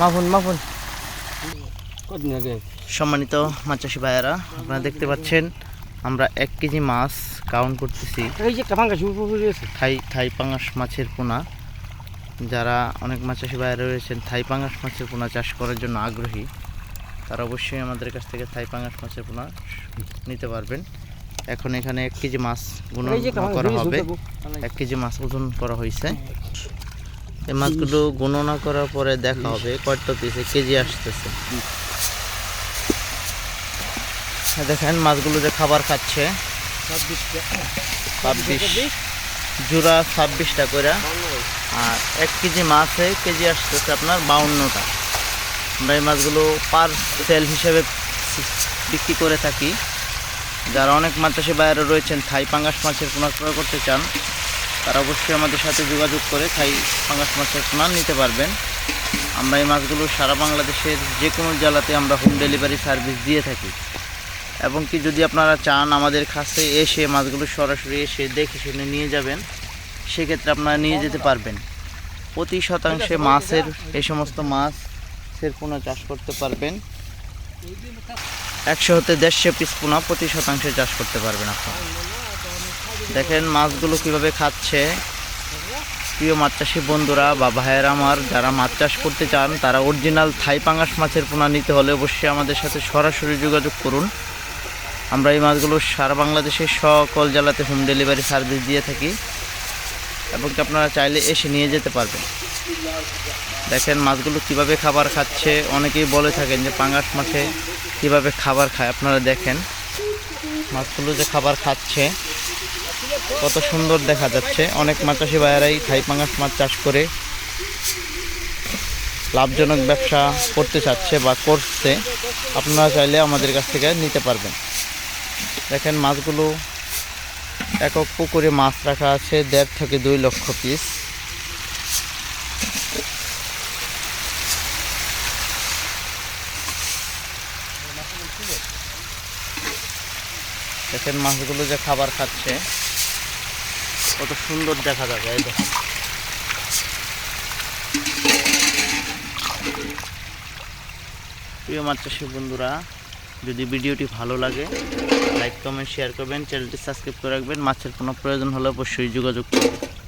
মাফুন মাফুন। সম্মানিত মাছ চাষি ভাইয়েরা আপনারা দেখতে পাচ্ছেন আমরা এক কেজি মাছ কাউন্ট করতেছি। থাই থাই পাঙাশ মাছের পোনা। যারা অনেক মাছ চাষি ভাইয়েরা রয়েছেন থাই পাঙাশ মাছের পোনা চাষ করার জন্য আগ্রহী তারা অবশ্যই আমাদের কাছ থেকে থাই পাঙাশ মাছের পোনা নিতে পারবেন। এখন এখানে এক কেজি মাছ ভাঙ্গা করা হবে। এক কেজি মাছ ওজন করা হয়েছে এই মাছগুলো গণনা করার পরে দেখা হবে কয়টা পিসে কেজি আসতেছে। দেখেন মাছগুলো যে খাবার খাচ্ছে। ছাব্বিশ। জোড়া ছাব্বিশটা করে আর এক কেজি মাছে কেজি আসতেছে আপনার বাউন্নটা। আমরা এই মাছগুলো পার সেল হিসেবে বিক্রি করে থাকি। যারা অনেক মাছ চাষি বাইরে রয়েছেন থাই পাঙ্গাস মাছের পোনা ক্রয় করতে চান তারা অবশ্যই আমাদের সাথে যোগাযোগ করে খাই পাঙ্গাস মাছের পোনা নিতে পারবেন। আমরা এই মাছগুলো সারা বাংলাদেশের যে কোনো জেলাতে আমরা হোম ডেলিভারি সার্ভিস দিয়ে থাকি। এবং কি যদি আপনারা চান আমাদের কাছে এসে মাছগুলো সরাসরি এসে দেখে শুনে নিয়ে যাবেন, সেক্ষেত্রে আপনারা নিয়ে যেতে পারবেন। প্রতি শতাংশে মাছের এই সমস্ত মাছের পোনা চাষ করতে পারবেন। একশো হতে দেড়শো পিস পোনা প্রতি শতাংশে চাষ করতে পারবেন আপনারা। দেখেন মাছগুলো কীভাবে খাচ্ছে। প্রিয় মাছ চাষি বন্ধুরা বা ভাইয়েরা আমার, যারা মাছ চাষ করতে চান, তারা অরিজিনাল থাই পাঙ্গাস মাছের পোনা নিতে হলে অবশ্যই আমাদের সাথে সরাসরি যোগাযোগ করুন। আমরা এই মাছগুলো সারা বাংলাদেশের সকল জেলাতে হোম ডেলিভারি সার্ভিস দিয়ে থাকি এবং আপনারা চাইলে এসে নিয়ে যেতে পারবেন। দেখেন মাছগুলো কীভাবে খাবার খাচ্ছে, অনেকেই বলে থাকেন যে পাঙ্গাস মাছে কীভাবে খাবার খায়, আপনারা দেখেন। মাছগুলো যে খাবার খাচ্ছে। কত সুন্দর দেখা যাচ্ছে। অনেক মাছাশি ভাইয়েরাই থাই পাঙ্গাস মাছ চাষ করে লাভজনক ব্যবসা করতে চাচ্ছে বা করছে। আপনারা চাইলে আমাদের কাছ থেকে নিতে পারবেন। দেখেন মাছগুলো একক পুকুরে মাছ রাখা আছে, দেড় থেকে দুই লক্ষ পিস দেখেন মাছগুলো যে খাবার খাচ্ছে। কত সুন্দর দেখা যাবে, এই দেখো। প্রিয় মাছ চাষি বন্ধুরা, যদি ভিডিওটি ভালো লাগে, লাইক, কমেন্ট শেয়ার করবেন, চ্যানেলটি সাবস্ক্রাইব করে রাখবেন। মাছের কোনো প্রয়োজন হলে অবশ্যই যোগাযোগ করবেন।